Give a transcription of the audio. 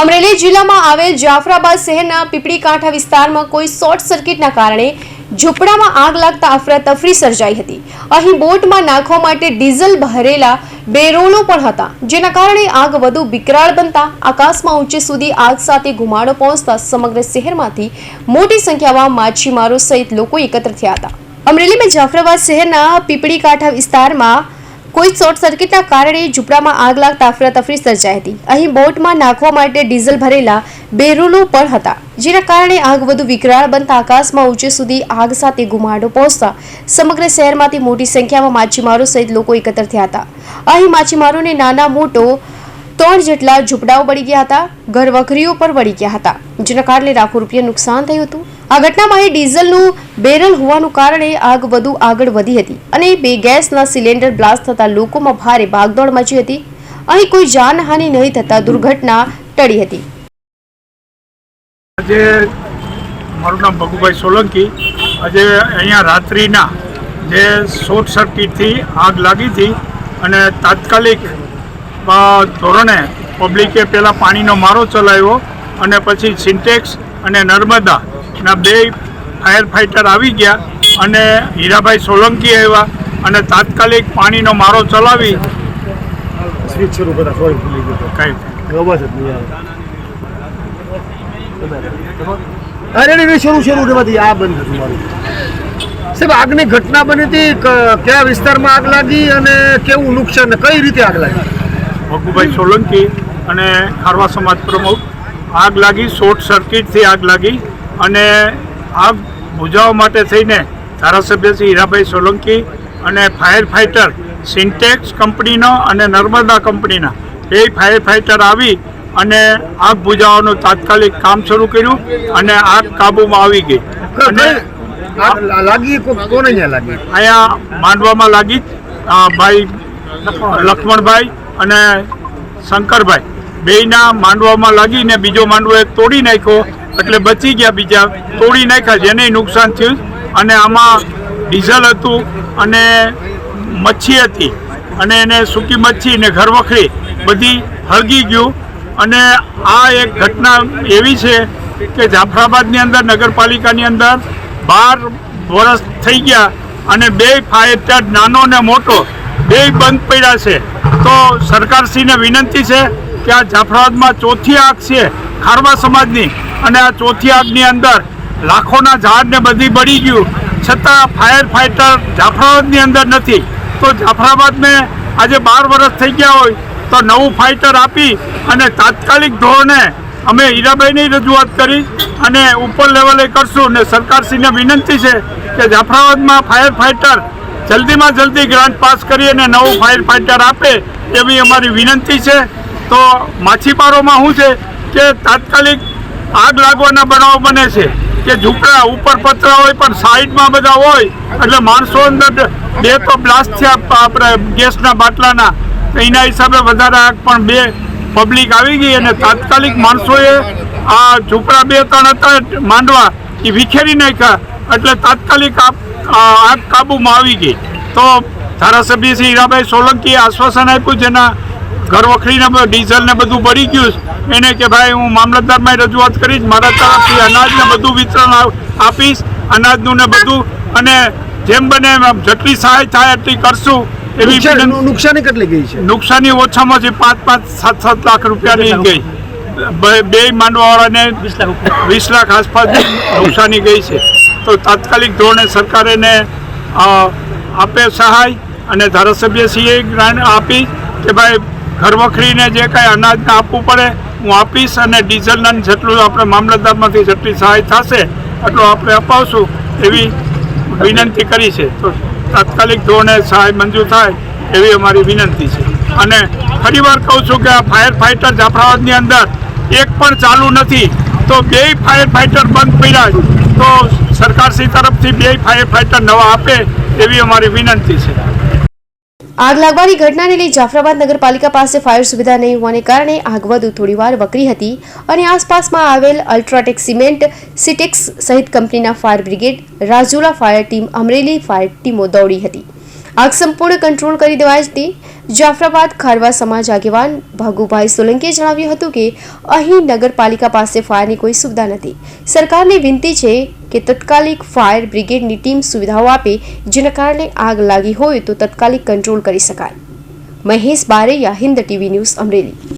અમરેલી જિલ્લામાં આવેલ જાફરાબાદ શહેરના પીપળી કાંઠા વિસ્તારમાં કોઈ શોર્ટ સર્કિટના કારણે ઝૂંપડામાં આગ લાગતા અફરાતફરી સર્જાઈ હતી. અહીં બોટમાં નાખવા માટે ડીઝલ ભરેલા બેરોલો પણ હતા, જેના કારણે આગ વધુ વિકરાળ બનતા આકાશમાં ઊંચે સુધી આગ સાથે ઘુમાડો પહોંચતા સમગ્ર શહેરમાંથી મોટી સંખ્યામાં માછીમારો સહિત લોકો એકત્ર થયા હતા. અમરેલીમાં જાફરાબાદ શહેરના પીપળી કાંઠા વિસ્તારમાં કોઈ શોર્ટ સર્કિટના કારણે ઝૂંપડામાં આગ લાગતા અફરાતફરી સર્જાઈ હતી. અહીં બોટમાં નાખવા માટે ડીઝલ ભરેલા બેરોલો પણ હતા. જેના કારણે આગ વધુ વિકરાળ બનતા આકાશમાં ઊંચે સુધી આગ સાથે ગુમાડો પહોંચતા સમગ્ર શહેરમાંથી મોટી સંખ્યામાં માછીમારો સહિત લોકો એકત્ર થયા હતા. અહીં માછીમારોને નાના મોટો ત્રણ જેટલા ઝૂંપડાઓ બળી ગયા હતા. ઘર વખરીઓ પર બળી ગયા હતા, જેના કારણે લાખો રૂપિયા નુકસાન થયું હતું. આ ઘટનામાં એ ડીઝલનું બેરલ હોવાનું કારણે આગ વધુ આગળ વધી હતી અને બે ગેસના સિલિન્ડર બ્લાસ્ટ થતા લોકોમાં ભારે ભાગદોડ મચી હતી. અહીં કોઈ જાનહાનિ નહીં થતા દુર્ઘટના ટળી હતી. આજે મારું નામ ભગુભાઈ સોલંકી. આજે અહીંયા રાત્રિના જે શોર્ટ સર્કિટથી આગ લાગી હતી અને તાત્કાલિક ધોરણે પબ્લિકે પહેલાં પાણીનો મારો ચલાવ્યો અને પછી સિન્ટેક્સ અને નર્મદાના બે ફાયર ફાઇટર આવી ગયા અને હીરાભાઈ સોલંકી આવ્યા અને તાત્કાલિક પાણીનો મારો ચલાવી. સ્વિચ શરૂ કરા સોરી ભૂલી ગયો. કાંઈ અવાજ જ નહીં આવે. અરે શરૂ શરૂ રહેવાથી આ બંધ મારું. સાહેબ આગની ઘટના બની હતી કયા વિસ્તારમાં આગ લાગી અને કેવું નુકસાન કઈ રીતે આગ લાગી? ભગુભાઈ સોલંકી અને ખારવા સમાજ પ્રમુખ. આગ લાગી શોર્ટ સર્કિટથી આગ લાગી. અને આગ બુઝાવવા માટે થઈને ધારાસભ્ય શ્રી હીરાભાઈ સોલંકી અને ફાયર ફાઇટર સિન્ટેક્સ કંપનીનો અને નર્મદા કંપનીના બે ફાયર ફાઇટર આવી અને આગ બુઝાવવાનું તાત્કાલિક કામ શરૂ કર્યું અને આગ કાબૂમાં આવી ગઈ. અને લાગી કોને લાગી? અહીંયા માંડવામાં લાગી ભાઈ લક્ષ્મણભાઈ અને શંકરભાઈ. બેયના માંડવામાં લાગીને બીજો માંડવો એક તોડી નાખ્યો, એટલે બચી ગયા બીજા. તોડી નાખ્યા જેને નુકસાન થયું. અને આમાં ડીઝલ હતું અને મચ્છી હતી. અને એને સૂકી મચ્છી ને ઘરવખરી બધી હળગી ગયું. અને આ એક ઘટના એવી છે કે જાફરાબાદની અંદર, નગરપાલિકાની અંદર બાર વર્ષ થઈ ગયા અને બે ફાયર નાનો ને મોટો, બે બંધ પડ્યા છે. તો સરકારશ્રીને વિનંતી છે કે આ જાફરાબાદમાં ચોથી આગ છે, ખારવા સમાજની. અને આ ચોથી આગની અંદર લાખોના ઝાડને બધી બળી ગયું. છતાં ફાયર ફાઇટર જાફરાબાદની અંદર નથી. તો જાફરાબાદને આજે બાર વર્ષ થઈ ગયા હોય તો નવું ફાઇટર આપી અને તાત્કાલિક ધોરણે અમે હીરાભાઈની રજૂઆત કરી અને ઉપર લેવલે કરશું ને સરકારશ્રીને વિનંતી છે કે જાફરાબાદમાં ફાયર ફાઇટર જલ્દીમાં જલ્દી ગ્રાન્ટ પાસ કરી અને નવું ફાયર ફાઇટર આપે એવી અમારી વિનંતી છે. તો માછીમારોમાં શું છે કે તાત્કાલિક આગ લાગવાના બનાવ બને છે કે ઝૂંપડા ઉપર પતરા હોય પણ સાઈડમાં બધા હોય એટલે માણસો અંદર બે તો બ્લાસ્ટ થયા આપણે ગેસના બાટલાના. એના હિસાબે વધારે આગ પણ બે પબ્લિક આવી ગઈ અને તાત્કાલિક માણસોએ આ ઝૂંપડા બે ત્રણ હતા માંડવા એ વિખેરી નાખ્યા એટલે તાત્કાલિક આગ કાબૂમાં આવી ગઈ. તો ધારાસભ્ય શ્રી હીરાભાઈ સોલંકીએ આશ્વાસન આપ્યું જેના ઘર વખરીને ડીઝલ ને બધું બળી ગયું છે. એને કે ભાઈ હું મામલતદારમાં રજૂઆત કરીશ મારા તરફથી અનાજને બધું વિતરણ આપીશ અનાજનું ને બધું. અને જેમ બને જેટલી સહાય થાય એટલી કરશું. એવી નુકસાન- કેટલી ગઈ છે? નુકસાની ઓછામાં ઓછી પાંચ પાંચ સાત સાત લાખ રૂપિયાની ગઈ. બે- બે માંડવાવાળાને વીસ લાખ આસપાસ નુકસાની ગઈ છે. તો તાત્કાલિક ધોરણે સરકાર એને આપે સહાય અને ધારાસભ્યશ્રીએ ગ્રાન્ટ આપી કે ભાઈ ઘર વખરીને જે કાંઈ અનાજને આપવું પડે, હું આપીશ અને ડીઝલના જેટલું આપણે મામલતદારમાંથી જેટલી સહાય થશે, એટલું આપણે અપાવશું એવી વિનંતી કરી છે. તો તાત્કાલિક ધોરણે સહાય મંજૂર થાય એવી અમારી વિનંતી છે. અને ફરીવાર કહું છું કે આ ફાયર ફાઇટર જાફરાબાદની અંદર એક પણ ચાલુ નથી. તો બે ફાયર ફાઇટર બંધ પડ્યા. તો સરકારશ્રી તરફથી બે ફાયર ફાઇટર નવા આપે એવી અમારી વિનંતી છે. આગ લાગવાની ઘટનાને લઈ જાફરાબાદ નગરપાલિકા પાસે ફાયર સુવિધા નહીં હોવાને કારણે આગ વધુ થોડીવાર વકરી હતી અને આસપાસમાં આવેલ અલ્ટ્રાટેક સિમેન્ટ, સિટેક્સ સહિત કંપનીના fire brigade, Rajula fire team, Amreli fire ટીમો દોડી હતી. આગ સંપૂર્ણ કંટ્રોલ કરી દેવાઈ હતી જાફરાબાદ ખારવા સમાજ આગેવાન ભાગુભાઈ સોલંકીએ જણાવ્યું હતું કે અહીં નગરપાલિકા પાસે ફાયરની કોઈ સુવિધા નથી. સરકારની વિનંતી છે કે તત્કાલિક ફાયર બ્રિગેડની ટીમ સુવિધાઓ આપે, જેના કારણે આગ લાગી હોય તો તત્કાલિક કંટ્રોલ કરી શકાય. Mahesh Baraiya, Hind TV news Amreli.